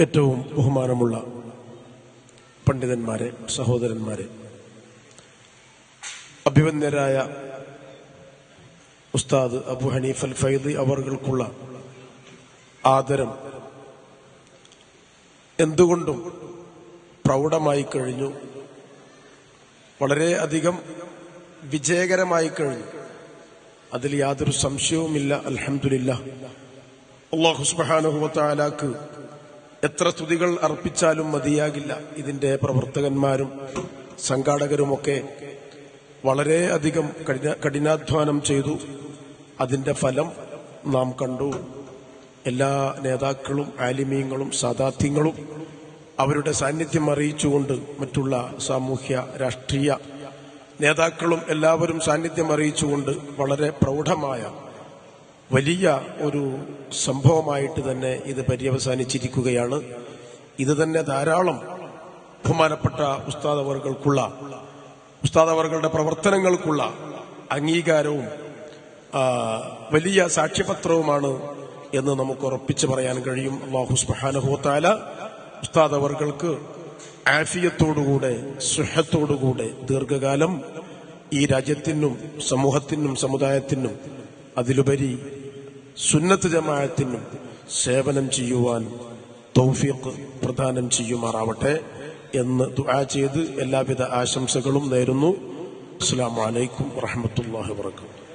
ഏറ്റവും ബഹുമാനമുള്ള പണ്ഡിതന്മാരെ സഹോദരന്മാരെ അഭിവന്യരായ ഉസ്താദ് അബു ഹനീഫ് അൽ ഫൈദി അവർക്കുള്ള ആദരം എന്തുകൊണ്ടും പ്രൗഢമായി കഴിഞ്ഞു. വളരെയധികം വിജയകരമായി കഴിഞ്ഞു. അതിൽ യാതൊരു സംശയവുമില്ല. അൽഹംദുലില്ല അള്ളാഹു സുബാനുഹുവത്താലാക്ക് എത്ര തുതികൾ അർപ്പിച്ചാലും മതിയാകില്ല ഇതിന്റെ പ്രവർത്തകന്മാരും സംഘാടകരുമൊക്കെ വളരെ അധികം കഠിന കഠിനാധ്വാനം ചെയ്തു. അതിന്റെ ഫലം നാം കണ്ടു. എല്ലാ നേതാക്കളും ആലിമീങ്ങളും സാദാത്യങ്ങളും അവരുടെ സാന്നിധ്യം അറിയിച്ചുകൊണ്ട് മറ്റുള്ള സാമൂഹ്യ രാഷ്ട്രീയ നേതാക്കളും എല്ലാവരും സാന്നിധ്യം അറിയിച്ചുകൊണ്ട് വളരെ പ്രൗഢമായ വലിയ ഒരു സംഭവമായിട്ട് തന്നെ ഇത് പര്യവസാനിച്ചിരിക്കുകയാണ്. ഇത് തന്നെ ധാരാളം ബഹുമാനപ്പെട്ട ഉസ്താദവർകൾക്കുള്ള ഉസ്താദവർകളുടെ പ്രവർത്തനങ്ങൾക്കുള്ള അംഗീകാരവും വലിയ സാക്ഷ്യപത്രവുമാണ് എന്ന് നമുക്ക് ഉറപ്പിച്ചു പറയാൻ കഴിയും. അള്ളാഹു സുബാനഹുത്താല ഉസ്താദവർകൾക്ക് ആഫിയത്തോടുകൂടെ സുഹത്തോടുകൂടെ ദീർഘകാലം ഈ രാജ്യത്തിനും സമൂഹത്തിനും സമുദായത്തിനും അതിലുപരി സുന്നത്ത് ജമാഅത്തിനും സേവനം ചെയ്യുവാൻ തൗഫീഖ് പ്രദാനം ചെയ്യുമാറാവട്ടെ എന്ന് ദുആ ചെയ്ത് എല്ലാവിധ ആശംസകളും നേരുന്നു. അസ്സലാമു അലൈക്കും വറഹ്മത്തുള്ളാഹി വബറകാതുഹു.